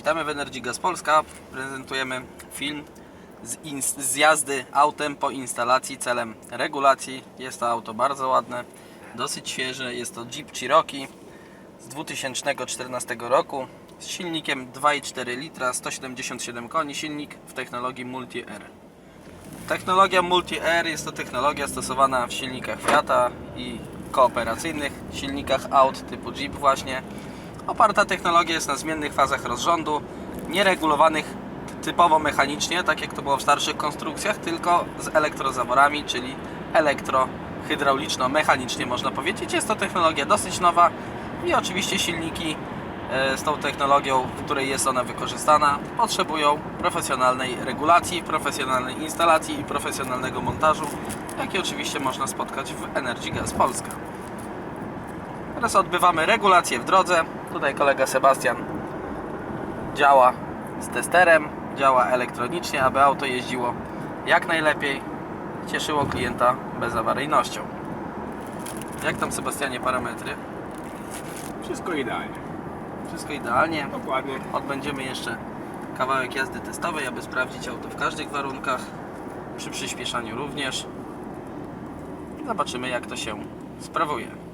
Witamy w Energy Gas Polska. Prezentujemy film z, z jazdy autem po instalacji celem regulacji. Jest to auto bardzo ładne, dosyć świeże. Jest to Jeep Cherokee z 2014 roku z silnikiem 2,4 litra, 177 koni. Silnik w technologii Multi-R. Technologia Multi-R jest to technologia stosowana w silnikach Fiata i kooperacyjnych silnikach aut typu Jeep właśnie. Oparta technologia jest na zmiennych fazach rozrządu, nieregulowanych typowo mechanicznie, tak jak to było w starszych konstrukcjach, tylko z elektrozaworami, czyli elektro-hydrauliczno-mechanicznie można powiedzieć. Jest to technologia dosyć nowa i oczywiście silniki e, z tą technologią, w której jest ona wykorzystana, potrzebują profesjonalnej regulacji, profesjonalnej instalacji i profesjonalnego montażu, jaki oczywiście można spotkać w Energy Gas Polska. Teraz odbywamy regulację w drodze. Tutaj kolega Sebastian działa z testerem, działa elektronicznie, aby auto jeździło jak najlepiej, cieszyło klienta bezawaryjnością. Jak tam Sebastianie parametry? Wszystko idealnie. Wszystko idealnie. Dokładnie. Odbędziemy jeszcze kawałek jazdy testowej, aby sprawdzić auto w każdych warunkach, przy przyspieszaniu również. Zobaczymy jak to się sprawuje.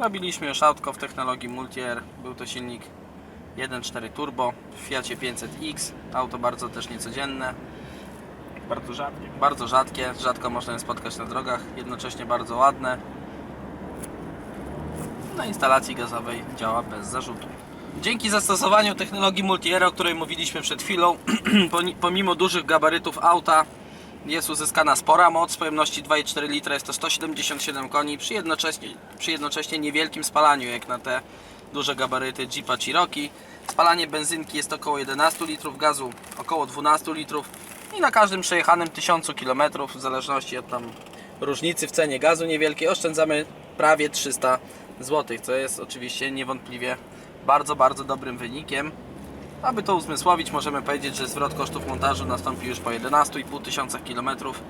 Robiliśmy już autko w technologii Multi-Air. Był to silnik 1.4 turbo w Fiacie 500X. Auto bardzo też niecodzienne, Bardzo rzadkie. bardzo rzadkie, rzadko można je spotkać na drogach, jednocześnie bardzo ładne. Na instalacji gazowej działa bez zarzutu. Dzięki zastosowaniu technologii Multi-Air, o której mówiliśmy przed chwilą, pomimo dużych gabarytów auta jest uzyskana spora moc pojemności 2,4 litra, jest to 177 koni przy jednocześnie, przy jednocześnie niewielkim spalaniu jak na te duże gabaryty Jeepa Cherokee. Spalanie benzynki jest około 11 litrów, gazu około 12 litrów i na każdym przejechanym 1000 km w zależności od tam różnicy w cenie gazu niewielkiej oszczędzamy prawie 300 zł, co jest oczywiście niewątpliwie bardzo, bardzo dobrym wynikiem. Aby to uzmysłowić, możemy powiedzieć, że zwrot kosztów montażu nastąpi już po 11,5 tysiącach kilometrów,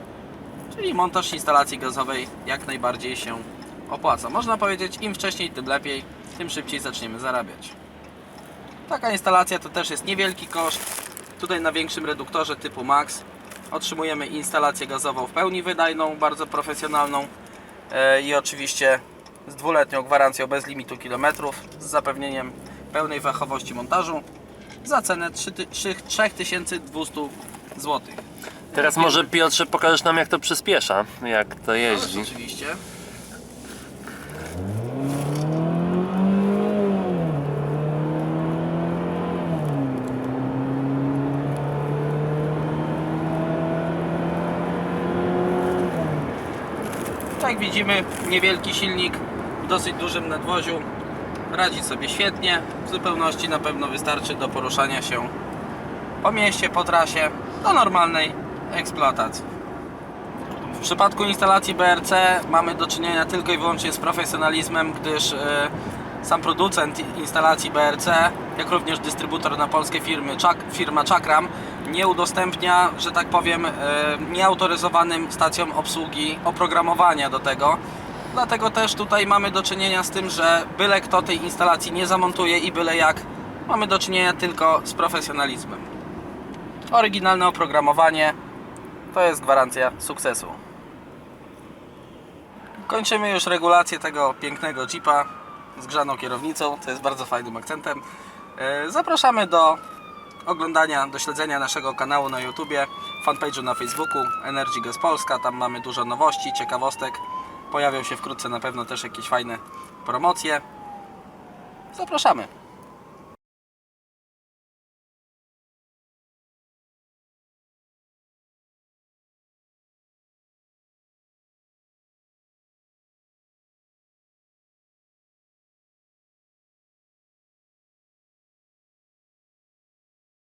czyli montaż instalacji gazowej jak najbardziej się opłaca. Można powiedzieć, im wcześniej, tym lepiej, tym szybciej zaczniemy zarabiać. Taka instalacja to też jest niewielki koszt. Tutaj na większym reduktorze typu Max otrzymujemy instalację gazową w pełni wydajną, bardzo profesjonalną e, i oczywiście z dwuletnią gwarancją bez limitu kilometrów, z zapewnieniem pełnej fachowości montażu za cenę 3 ty- 3 3200 zł. Teraz może Piotrze pokażesz nam jak to przyspiesza, jak to jeździ. Oczywiście. Jak widzimy, niewielki silnik w dosyć dużym nadwoziu radzi sobie świetnie. W zupełności na pewno wystarczy do poruszania się po mieście, po trasie do normalnej eksploatacji. W przypadku instalacji BRC mamy do czynienia tylko i wyłącznie z profesjonalizmem, gdyż e, sam producent instalacji BRC, jak również dystrybutor na polskie firmy, firma Czakram, nie udostępnia, że tak powiem, e, nieautoryzowanym stacjom obsługi oprogramowania do tego. Dlatego też tutaj mamy do czynienia z tym, że byle kto tej instalacji nie zamontuje i byle jak, mamy do czynienia tylko z profesjonalizmem. Oryginalne oprogramowanie to jest gwarancja sukcesu. Kończymy już regulację tego pięknego Jeepa z grzaną kierownicą, to jest bardzo fajnym akcentem. E, Zapraszamy do oglądania, do śledzenia naszego kanału na YouTubie, fanpage'u na Facebooku Energy Gas Polska, tam mamy dużo nowości, ciekawostek. Pojawią się wkrótce na pewno też jakieś fajne promocje. Zapraszamy.